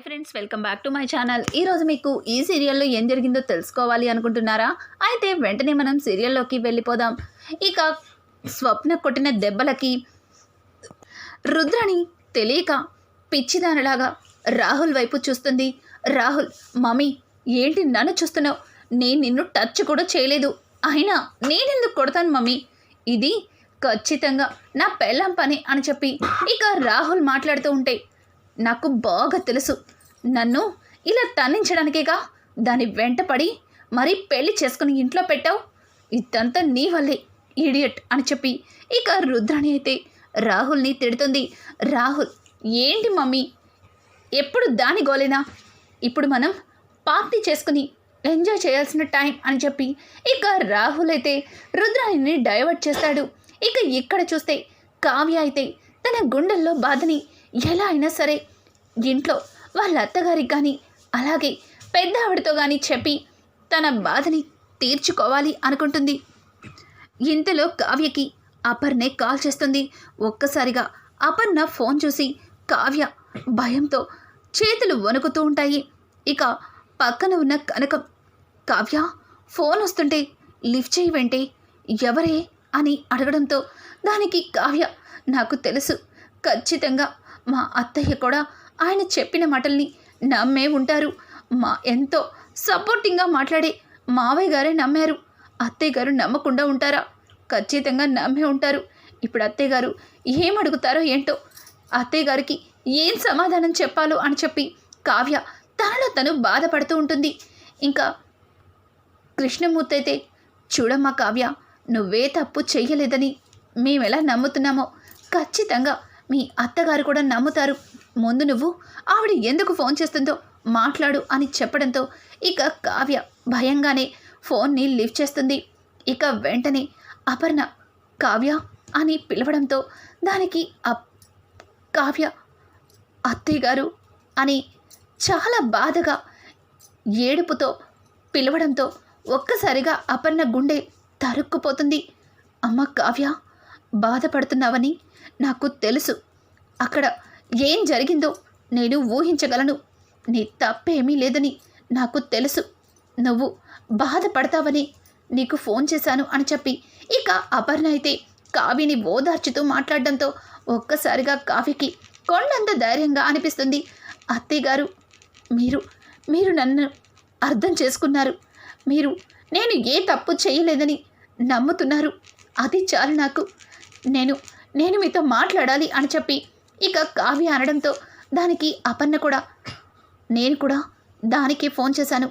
Hi friends welcome back to my channel. ఈరోజు మీకు ఈ సీరియల్లో ఏం జరిగిందో తెలుసుకోవాలి అనుకుంటున్నారా? అయితే వెంటనే మనం సీరియల్లోకి వెళ్ళిపోదాం. ఇక స్వప్న కొట్టిన దెబ్బలకి రుద్రని తెలియక పిచ్చిదానిలాగా రాహుల్ వైపు చూస్తుంది. రాహుల్ మమ్మీ ఏంటి నన్ను చూస్తున్నావు? నేను నిన్ను టచ్ కూడా చేయలేదు. అయినా నేనెందుకు కొడతాను మమ్మీ ఇది ఖచ్చితంగా నా పెళ్ళం పని అని చెప్పి ఇక రాహుల్ మాట్లాడుతూ ఉంటే నాకు బాగా తెలుసు. నన్ను ఇలా తన్నించడానికేగా? దాని వెంటపడి మరీ పెళ్ళి చేసుకుని ఇంట్లో పెట్టావు? ఇదంతా నీ వల్లే ఈడియట్ అని చెప్పి ఇక రుద్రాణి అయితే రాహుల్ని తిడుతుంది. రాహుల్ ఏంటి మమ్మీ? ఎప్పుడు దాని గోలేనా? ఇప్పుడు మనం పార్టీ చేసుకుని ఎంజాయ్ చేయాల్సిన టైం అని చెప్పి ఇక రాహుల్ అయితే రుద్రాణిని డైవర్ట్ చేస్తాడు. ఇక ఇక్కడ చూస్తే కావ్య అయితే తన గుండెల్లో బాధని ఎలా అయినా సరే ఇంట్లో వాళ్ళ అత్తగారికి కానీ అలాగే పెద్ద ఆవిడతో కానీ చెప్పి తన బాధని తీర్చుకోవాలి అనుకుంటుంది. ఇంతలో కావ్యకి అపర్నే కాల్ చేస్తుంది. ఒక్కసారిగా అపర్ణ ఫోన్ చూసి కావ్య భయంతో చేతులు వణుకుతూ ఉంటాయి. ఇక పక్కన ఉన్న కనకం కావ్య ఫోన్ వస్తుంటే లిఫ్ట్ చేయి వెంటే ఎవరే అని అడగడంతో దానికి కావ్య నాకు తెలుసు ఖచ్చితంగా మా అత్తయ్య కూడా ఆయన చెప్పిన మాటల్ని నమ్మే ఉంటారు. మా ఎంతో సపోర్టింగ్గా మాట్లాడే మావయ్య గారే నమ్మారు. అత్తయ్య గారు నమ్మకుండా ఉంటారా? ఖచ్చితంగా నమ్మే ఉంటారు. ఇప్పుడు అత్తయ్య గారు ఏం అడుగుతారో ఏంటో? అత్తయ్య గారికి ఏం సమాధానం చెప్పాలో అని చెప్పి కావ్య తనలో తను బాధపడుతూ ఉంటుంది. ఇంకా కృష్ణమూర్తి అయితే చూడమ్మా కావ్య నువ్వే తప్పు చెయ్యలేదని మేమెలా నమ్ముతున్నామో? ఖచ్చితంగా మీ అత్తగారు కూడా నమ్ముతారు. ముందు నువ్వు ఆవిడ ఎందుకు ఫోన్ చేస్తుందో మాట్లాడు అని చెప్పడంతో ఇక కావ్య భయంగానే ఫోన్ని లిఫ్ట్ చేస్తుంది. ఇక వెంటనే అపర్ణ కావ్య అని పిలవడంతో దానికి అప్ కావ్య అత్తయ్య గారు అని చాలా బాధగా ఏడుపుతో పిలవడంతో ఒక్కసారిగా అపర్ణ గుండె తరుక్కుపోతుంది. అమ్మ కావ్య బాధపడుతున్నావని నాకు తెలుసు. అక్కడ ఏం జరిగిందో నేను ఊహించగలను. నీ తప్పేమీ లేదని నాకు తెలుసు. నువ్వు బాధపడతావని నీకు ఫోన్ చేశాను అని చెప్పి ఇక అపర్ణ అయితే కావ్యని ఓదార్చుతూ మాట్లాడడంతో ఒక్కసారిగా కావ్యకి కొండంత ధైర్యంగా అనిపిస్తుంది. అత్తయ్య గారు మీరు మీరు నన్ను అర్థం చేసుకున్నారు. మీరు నేను ఏ తప్పు చేయలేదని నమ్ముతున్నారు. అది చాలు నాకు. నేను నేను మీతో మాట్లాడాలి అని చెప్పి ఇక కావ్య అనడంతో దానికి అపర్ణ కూడా నేను కూడా దానికి ఫోన్ చేశాను.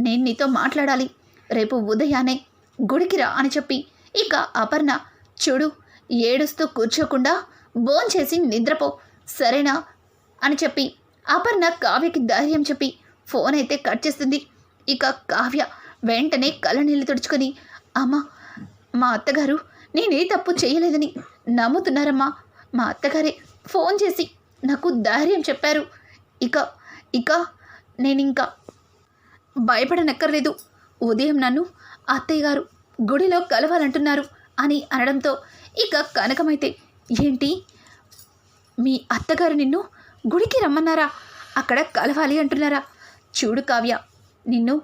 నేను నీతో మాట్లాడాలి. రేపు ఉదయాన్నే గుడికి రా అని చెప్పి ఇక అపర్ణ చూడు ఏడుస్తూ కూర్చోకుండా భోంచేసి నిద్రపో సరేనా? అని చెప్పి అపర్ణ కావ్యకి ధైర్యం చెప్పి ఫోన్ అయితే కట్ చేస్తుంది. ఇక కావ్య వెంటనే కళ్ళనీళ్ళు తుడుచుకొని అమ్మ మా అత్తగారు నేనే తప్పు చేయలేదని నమ్ముతున్నారమ్మా మా అత్తగారే. ఫోన్ చేసి నాకు ధైర్యం చెప్పారు. ఇక ఇక నేను ఇంకా భయపడనక్కర్లేదు. ఉదయం నన్ను అత్తయ్య గారు గుడిలో కలవాలంటున్నారు అని అనడంతో ఇక కనకమైతే ఏంటి? మీ అత్తగారు నిన్ను గుడికి రమ్మన్నారా? అక్కడ కలవాలి అంటున్నారా? చూడు కావ్య నిన్ను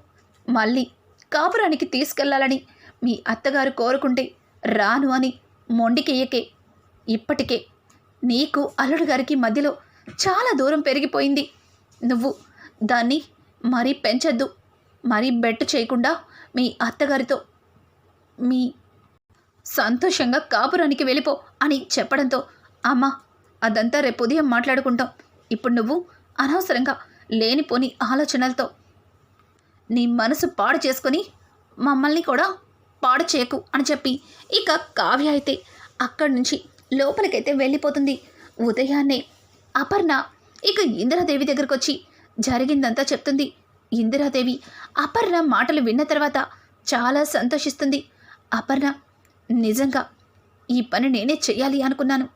మళ్ళీ కాపురానికి తీసుకెళ్ళాలని మీ అత్తగారు కోరుకుంటే రాను అని మొండికెయ్యకే. ఇప్పటికే నీకు అల్లుడు గారికి మధ్యలో చాలా దూరం పెరిగిపోయింది. నువ్వు దాన్ని మరీ పెంచద్దు. మరీ బెట్ చేయకుండా మీ అత్తగారితో మీ సంతోషంగా కాపురానికి వెళ్ళిపో అని చెప్పడంతో అమ్మా అదంతా రేపు ఉదయం మాట్లాడుకుంటాం. ఇప్పుడు నువ్వు అనవసరంగా లేనిపోని ఆలోచనలతో నీ మనసు పాడు చేసుకొని మమ్మల్ని కూడా పాడు చేయకు అని చెప్పి ఇక కావ్య అయితే అక్కడి నుంచి లోపలికైతే వెళ్ళిపోతుంది. ఉదయాన్నే అపర్ణ ఇక ఇందిరాదేవి దగ్గరకు వచ్చి జరిగిందంతా చెప్తుంది. ఇందిరాదేవి అపర్ణ మాటలు విన్న తర్వాత చాలా సంతోషిస్తుంది. అపర్ణ నిజంగా ఈ పని నేనే చేయాలి అనుకున్నాను.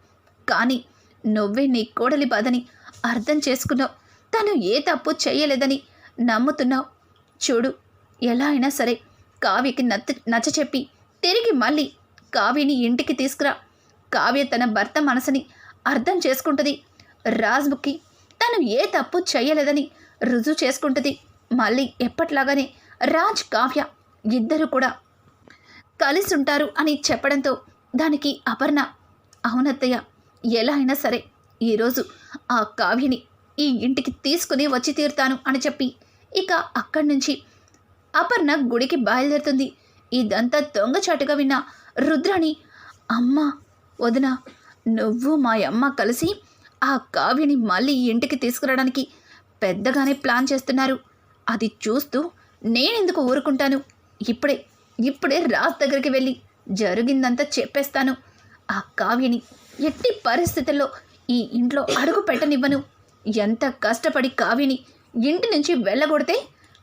కానీ నువ్వే నీ కోడలి బాధని అర్థం చేసుకున్నావు. తను ఏ తప్పు చేయలేదని నమ్ముతున్నావు. చూడు ఎలా అయినా సరే కావికి నచ్చ నచ్చ చెప్పి తిరిగి మళ్ళీ కావిని ఇంటికి తీసుకురా. కావ్య తన భర్త మనసుని అర్థం చేసుకుంటుంది. రాజ్ముఖి తను ఏ తప్పు చేయలేదని రుజువు చేసుకుంటుంది. మళ్ళీ ఎప్పట్లాగానే రాజ్ కావ్య ఇద్దరు కూడా కలిసి ఉంటారు అని చెప్పడంతో దానికి అపర్ణ అవునత్తయ్య ఎలా అయినా సరే ఈరోజు ఆ కావ్యని ఈ ఇంటికి తీసుకుని వచ్చి తీరుతాను అని చెప్పి ఇక అక్కడి నుంచి అపర్ణ గుడికి బయలుదేరుతుంది. ఇదంతా దొంగచాటుగా విన్న రుద్రాణి అమ్మ! వదిన నువ్వు మా అమ్మ కలిసి ఆ కావ్యని మళ్ళీ ఇంటికి తీసుకురావడానికి పెద్దగానే ప్లాన్ చేస్తున్నారు. అది చూస్తూ నేనెందుకు ఊరుకుంటాను? ఇప్పుడే ఇప్పుడే రాజ్ దగ్గరికి వెళ్ళి జరిగిందంతా చెప్పేస్తాను. ఆ కావ్యని ఎట్టి పరిస్థితుల్లో ఈ ఇంట్లో అడుగు పెట్టనివ్వను. ఎంత కష్టపడి కావ్యని ఇంటి నుంచి వెళ్ళగొడితే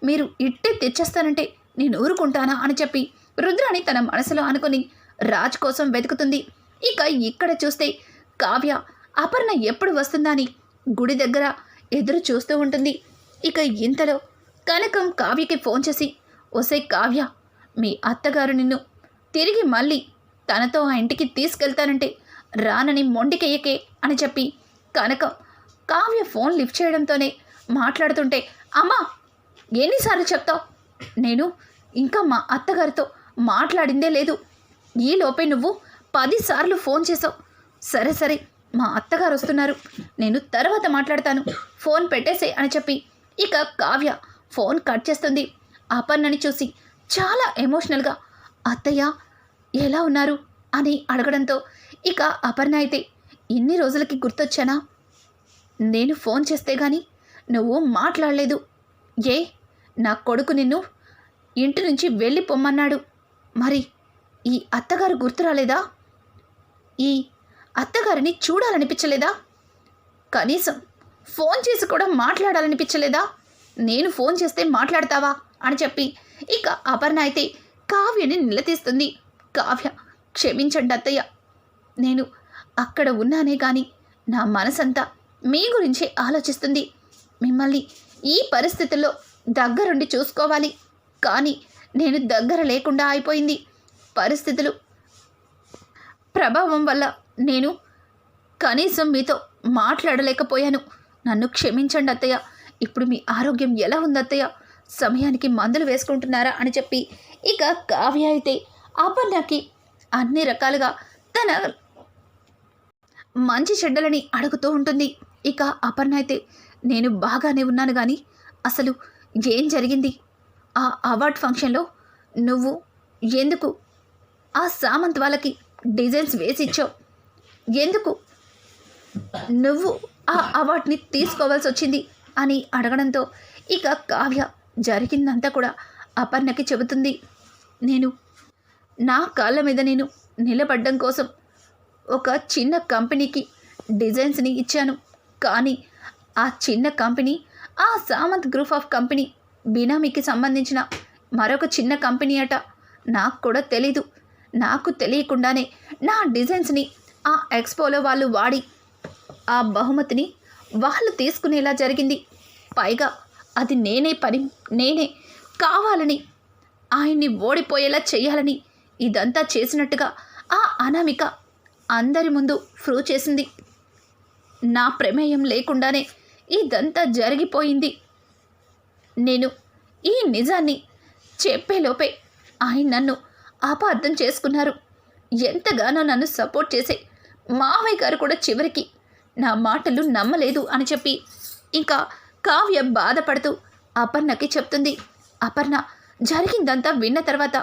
మీరు ఇట్టే తెచ్చేస్తానంటే నేను ఊరుకుంటానా అని చెప్పి రుద్రాణి తన మనసులో అనుకుని రాజ్ కోసం వెతుకుతుంది. ఇక ఇక్కడ చూస్తే కావ్య అపర్ణ ఎప్పుడు వస్తుందా అని గుడి దగ్గర ఎదురు చూస్తూ ఉంటుంది. ఇక ఇంతలో కనకం కావ్యకి ఫోన్ చేసి ఒసే కావ్య మీ అత్తగారు నిన్ను తిరిగి మళ్ళీ తనతో ఆ ఇంటికి తీసుకెళ్తానంటే రానని మొండికెయ్యకే అని చెప్పి కనకం కావ్య ఫోన్ లిఫ్ట్ చేయడంతోనే మాట్లాడుతుంటే అమ్మా ఎన్నిసార్లు చెప్తావు? నేను ఇంకా మా అత్తగారితో మాట్లాడిందే లేదు. ఈలోపే నువ్వు పదిసార్లు ఫోన్ చేసావు సరే సరే మా అత్తగారు వస్తున్నారు. నేను తర్వాత మాట్లాడతాను. ఫోన్ పెట్టేసే అని చెప్పి. ఇక కావ్య ఫోన్ కట్ చేస్తుంది. అపర్ణని చూసి చాలా ఎమోషనల్గా అత్తయ్య ఎలా ఉన్నారు? అని అడగడంతో ఇక అపర్ణ అయితే ఇన్ని రోజులకి గుర్తొచ్చానా? నేను ఫోన్ చేస్తే గాని నువ్వు మాట్లాడలేదు. ఏ నా కొడుకు నిన్ను ఇంటి నుంచి వెళ్ళి పొమ్మన్నాడు మరి ఈ అత్తగారు గుర్తు రాలేదా? ఈ అత్తగారిని చూడాలనిపించలేదా? కనీసం ఫోన్ చేసి కూడా మాట్లాడాలనిపించలేదా? నేను ఫోన్ చేస్తే మాట్లాడతావా? అని చెప్పి ఇక అపర్ణ అయితే కావ్యని నిలదీస్తుంది. కావ్య క్షమించండి అత్తయ్య. నేను అక్కడ ఉన్నానే కానీ నా మనసంతా మీ గురించే ఆలోచిస్తుంది. మిమ్మల్ని ఈ పరిస్థితుల్లో దగ్గరుండి చూసుకోవాలి. కానీ నేను దగ్గర లేకుండా అయిపోయింది. పరిస్థితులు ప్రభావం వల్ల నేను కనీసం మీతో మాట్లాడలేకపోయాను. నన్ను క్షమించండి అత్తయ్య. ఇప్పుడు మీ ఆరోగ్యం ఎలా ఉంది అత్తయ్య సమయానికి మందులు వేసుకుంటున్నారా అని చెప్పి ఇక కావ్య అయితే అపర్ణకి అన్ని రకాలుగా తన మంచి చెడ్డలని అడుగుతూ ఉంటుంది. ఇక అపర్ణ అయితే నేను బాగానే ఉన్నాను కానీ అసలు ఏం జరిగింది? ఆ అవార్డ్ ఫంక్షన్లో నువ్వు ఎందుకు ఆ సామంత్ వాళ్ళకి డిజైన్స్ వేసి ఇచ్చావు. ఎందుకు? నువ్వు ఆ అవార్డ్ని తీసుకోవాల్సి వచ్చింది అని అడగడంతో ఇక కావ్య జరిగిందంతా కూడా అపర్ణకి చెబుతుంది. నేను నా కాళ్ళ మీద నేను నిలబడ్డం కోసం ఒక చిన్న కంపెనీకి డిజైన్స్ని ఇచ్చాను. కానీ ఆ చిన్న కంపెనీ ఆ సామంత్ గ్రూప్ ఆఫ్ కంపెనీ బినామీకి సంబంధించిన మరొక చిన్న కంపెనీ అట నాకు కూడా తెలీదు. నాకు తెలియకుండానే నా డిజైన్స్ని ఆ ఎక్స్పోలో వాళ్ళు వాడి ఆ బహుమతిని వాళ్ళు తీసుకునేలా జరిగింది. పైగా అది నేనే పని నేనే కావాలని ఆయన్ని ఓడిపోయేలా చేయాలని ఇదంతా చేసినట్టుగా ఆ అనామిక అందరి ముందు ప్రూవ్ చేసింది. నా ప్రమేయం లేకుండానే ఇదంతా జరిగిపోయింది. నేను ఈ నిజాన్ని చెప్పేలోపే ఆయన నన్ను అపార్థం చేసుకున్నారు. ఎంతగానో నన్ను సపోర్ట్ చేసే మావయ్య గారు కూడా చివరికి నా మాటలు నమ్మలేదు అని చెప్పి ఇంకా కావ్య బాధపడుతూ అపర్ణకి చెప్తుంది. అపర్ణ జరిగిందంతా విన్న తర్వాత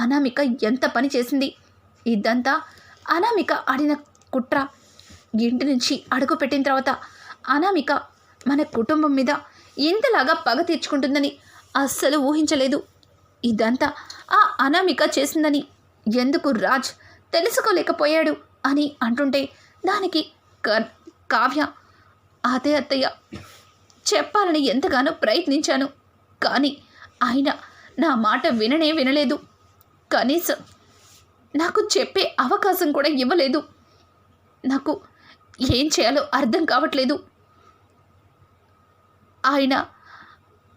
అనామిక ఎంత పని చేసింది? ఇదంతా అనామిక ఆడిన కుట్ర. ఇంటి నుంచి అడుగు పెట్టిన తర్వాత అనామిక మన కుటుంబం మీద ఇంతలాగా పగ తీర్చుకుంటుందని అస్సలు ఊహించలేదు. ఇదంతా ఆ అనామిక చేసిందని ఎందుకు రాజ్ తెలుసుకోలేకపోయాడు అని అంటుంటే దానికి క- కావ్య అదే అత్తయ్య చెప్పాలని ఎంతగానో ప్రయత్నించాను. కానీ ఆయన నా మాట విననే వినలేదు. కనీసం నాకు చెప్పే అవకాశం కూడా ఇవ్వలేదు. నాకు ఏం చేయాలో అర్థం కావట్లేదు. ఆయన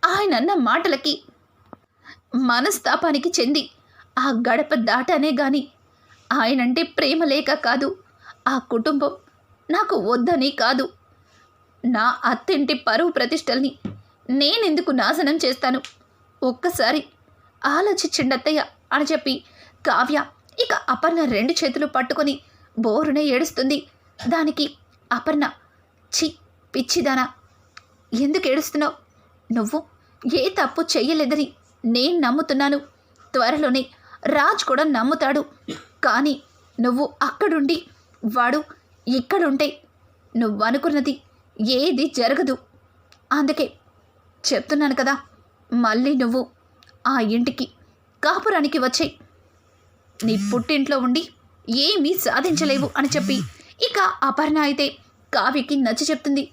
ఆయన అన్న మాటలకి మనస్తాపానికి చెంది. ఆ గడప దాటానే గాని ఆయనంటే ప్రేమ లేక కాదు. ఆ కుటుంబం నాకు వద్దని కాదు. నా అత్తింటి పరువు ప్రతిష్టల్ని నేనెందుకు నాశనం చేస్తాను? ఒక్కసారి ఆలోచించిండత్తయ్య అని చెప్పి కావ్య ఇక అపర్ణ రెండు చేతులు పట్టుకొని బోరున ఏడుస్తుంది. దానికి అపర్ణ చి పిచ్చిదానా ఎందుకు ఏడుస్తున్నావు? నువ్వు ఏ తప్పు చెయ్యలేదని నేను నమ్ముతున్నాను. త్వరలోనే రాజ్ కూడా నమ్ముతాడు. కానీ నువ్వు అక్కడుండి వాడు ఇక్కడుంటే నువ్వు అనుకున్నది ఏది జరగదు. అందుకే చెప్తున్నాను కదా మళ్ళీ నువ్వు ఆ ఇంటికి కాపురానికి వచ్చే. నీ పుట్టింట్లో ఉండి ఏమీ సాధించలేవు అని చెప్పి ఇక అపర్ణ అయితే కావ్యకి నచ్చి చెప్తుంది.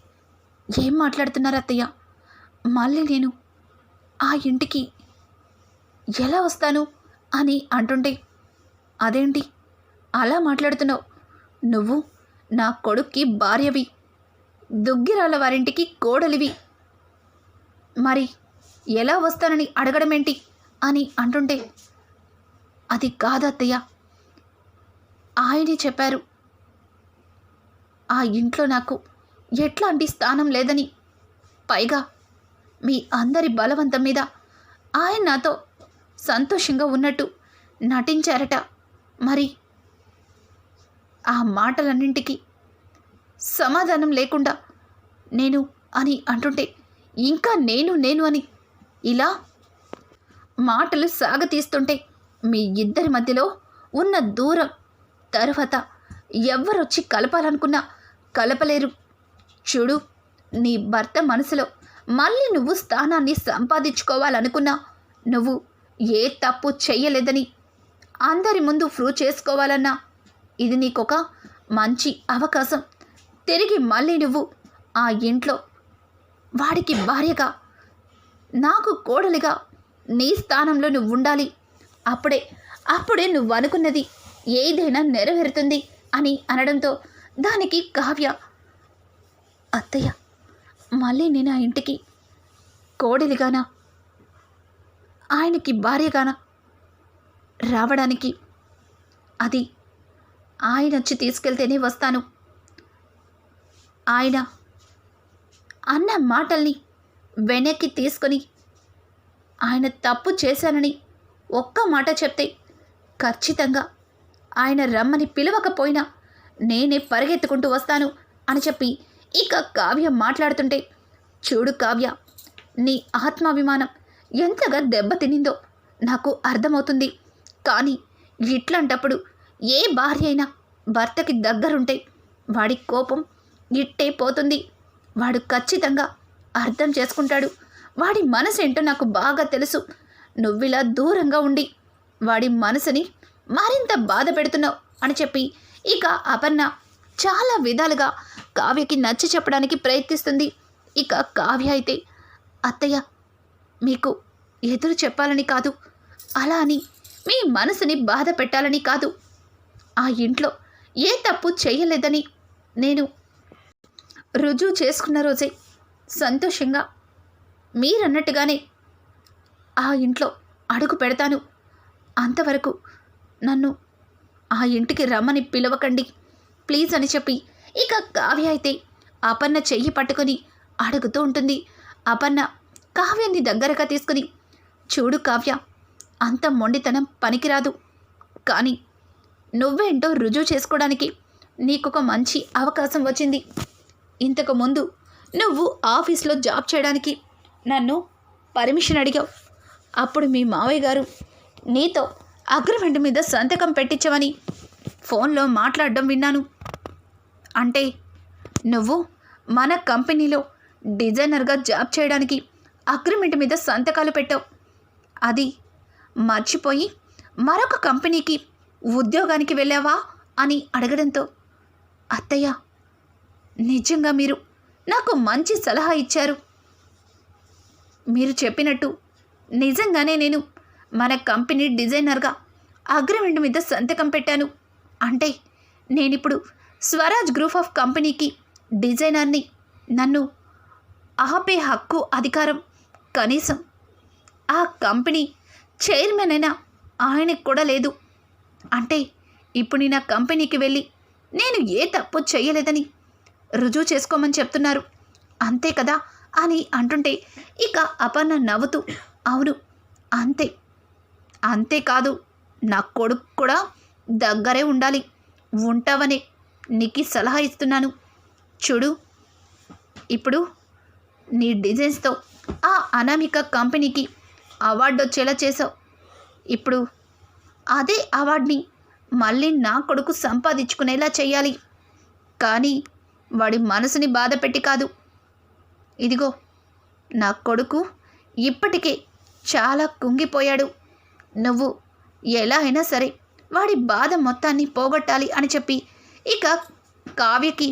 ఏం మాట్లాడుతున్నారు అత్తయ్య? మళ్ళీ నేను ఆ ఇంటికి ఎలా వస్తాను? అని అంటుంటే అదేంటి? అలా మాట్లాడుతున్నావు. నువ్వు నా కొడుక్కి భార్యవి. దుగ్గిరాల వారింటికి కోడలివి. మరి ఎలా వస్తానని అడగడమేంటి? అని అంటుంటే అది కాదత్తయ్య. ఆయనే చెప్పారు. ఆ ఇంట్లో నాకు ఎట్లాంటి స్థానం లేదని. పైగా మీ అందరి బలవంతం మీద ఆయన నాతో సంతోషంగా ఉన్నట్టు నటించారట. మరి ఆ మాటలన్నింటికి సమాధానం లేకుండా నేను అని అంటుంటే ఇంకా నేను నేను అని ఇలా మాటలు సాగతీస్తుంటే మీ ఇద్దరి మధ్యలో ఉన్న దూరం తర్వాత ఎవ్వరొచ్చి కలపాలనుకున్నా కలపలేరు. చూడు నీ భర్త మనసులో మళ్ళీ నువ్వు స్థానాన్ని సంపాదించుకోవాలనుకున్నా నువ్వు ఏ తప్పు చెయ్యలేదని అందరి ముందు ప్రూవ్ చేసుకోవాలన్నా ఇది నీకొక మంచి అవకాశం. తిరిగి మళ్ళీ నువ్వు ఆ ఇంట్లో వాడికి భార్యగా నాకు కోడలిగా నీ స్థానంలో నువ్వు ఉండాలి. అప్పుడే అప్పుడే నువ్వు అనుకున్నది ఏదైనా నెరవేరుతుంది అని అనడంతో దానికి కావ్య అత్తయ్య మళ్ళీ నేను ఆ ఇంటికి కోడలిగానా? ఆయనకి భార్యగాన రావడానికి అది ఆయన వచ్చి తీసుకెళ్తేనే వస్తాను. ఆయన అన్న మాటల్ని వెనక్కి తీసుకొని ఆయన తప్పు చేశానని ఒక్క మాట చెప్తే ఖచ్చితంగా ఆయన రమ్మని పిలవకపోయినా నేనే పరిగెత్తుకుంటూ వస్తాను అని చెప్పి ఇక కావ్య మాట్లాడుతుంటే చూడు కావ్య నీ ఆత్మాభిమానం ఎంతగా దెబ్బతినిందో నాకు అర్థమవుతుంది. కానీ ఇట్లాంటప్పుడు ఏ భార్య అయినా భర్తకి దగ్గరుంటే వాడి కోపం ఇట్టే పోతుంది. వాడు ఖచ్చితంగా అర్థం చేసుకుంటాడు. వాడి మనసు ఏంటో నాకు బాగా తెలుసు. నువ్విలా దూరంగా ఉండి వాడి మనసుని మరింత బాధ పెడుతున్నావు అని చెప్పి ఇక అపర్ణ చాలా విధాలుగా కావ్యకి నచ్చి చెప్పడానికి ప్రయత్నిస్తుంది. ఇక కావ్య అయితే అత్తయ్య మీకు ఎదురు చెప్పాలని కాదు. అలా అని మీ మనసుని బాధ పెట్టాలని కాదు. ఆ ఇంట్లో ఏ తప్పు చేయలేదని నేను రుజువు చేసుకున్న రోజే సంతోషంగా మీరన్నట్టుగానే ఆ ఇంట్లో అడుగు పెడతాను. అంతవరకు నన్ను ఆ ఇంటికి రమ్మని పిలవకండి. ప్లీజ్ అని చెప్పి ఇక కావ్య అయితే అపర్ణ చెయ్యి పట్టుకొని అడుగుతూ ఉంటుంది. అపర్ణ కావ్యాన్ని దగ్గరగా తీసుకుని చూడు కావ్య అంత మొండితనం పనికిరాదు. కానీ నువ్వేంటో రుజువు చేసుకోవడానికి నీకొక మంచి అవకాశం వచ్చింది. ఇంతకు ముందు నువ్వు ఆఫీస్లో జాబ్ చేయడానికి నన్ను పర్మిషన్ అడిగావు. అప్పుడు మీ మావయ్య గారు నీతో అగ్రిమెంట్ మీద సంతకం పెట్టించమని ఫోన్లో మాట్లాడడం విన్నాను. అంటే నువ్వు మన కంపెనీలో డిజైనర్గా జాబ్ చేయడానికి అగ్రిమెంట్ మీద సంతకాలు పెట్టావు. అది మర్చిపోయి మరొక కంపెనీకి ఉద్యోగానికి వెళ్ళావా అని అడగడంతో అత్తయ్య నిజంగా మీరు నాకు మంచి సలహా ఇచ్చారు. మీరు చెప్పినట్టు నిజంగానే నేను మన కంపెనీ డిజైనర్గా అగ్రిమెంట్ మీద సంతకం పెట్టాను. అంటే నేనిప్పుడు స్వరాజ్ గ్రూప్ ఆఫ్ కంపెనీకి డిజైనర్ని. నన్ను ఆపే హక్కు అధికారం కనీసం ఆ కంపెనీ చైర్మన్ అయినా ఆయనకు కూడా లేదు. అంటే ఇప్పుడు నేను ఆ కంపెనీకి వెళ్ళి నేను ఏ తప్పు చేయలేదని రుజువు చేసుకోమని చెప్తున్నారు. అంతే కదా అని అంటుంటే ఇక అపర్ణ నవ్వుతూ అవును అంతే. అంతేకాదు నా కొడుకు కూడా దగ్గరే ఉండాలి. ఉంటావనే నీకు సలహా ఇస్తున్నాను. చూడు ఇప్పుడు నీ డిజైన్స్తో ఆ అనామిక కంపెనీకి అవార్డు వచ్చేలా చేసావు ఇప్పుడు అదే అవార్డుని మళ్ళీ నా కొడుకు సంపాదించుకునేలా చేయాలి. కానీ వాడి మనసుని బాధ పెట్టి కాదు. ఇదిగో నా కొడుకు ఇప్పటికే చాలా కుంగిపోయాడు. నువ్వు ఎలా అయినా సరే వాడి బాధ మొత్తాన్ని పోగొట్టాలి అని చెప్పి ఇక కావ్యకి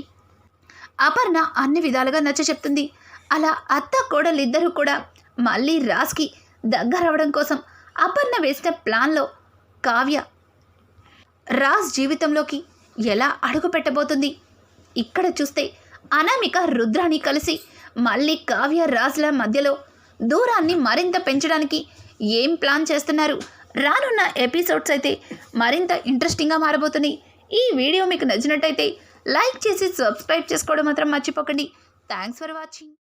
అపర్ణ అన్ని విధాలుగా నచ్చ చెప్తుంది అలా అత్త కోడలిద్దరూ కూడా మళ్ళీ రాజ్కి దగ్గరవడం కోసం అపర్ణ వేసిన ప్లాన్లో కావ్య రాజ్ జీవితంలోకి ఎలా అడుగు పెట్టబోతుంది? ఇక్కడ చూస్తే అనామిక రుద్రాని కలిసి మళ్ళీ కావ్య రాజ్ల మధ్యలో దూరాన్ని మరింత పెంచడానికి ఏం ప్లాన్ చేస్తున్నారు? రానున్న ఎపిసోడ్స్ అయితే మరింత ఇంట్రెస్టింగ్గా మారబోతున్నాయి. ఈ వీడియో మీకు నచ్చినట్టయితే లైక్ చేసి సబ్స్క్రైబ్ చేసుకోవడం మాత్రం మర్చిపోకండి. Thanks for watching.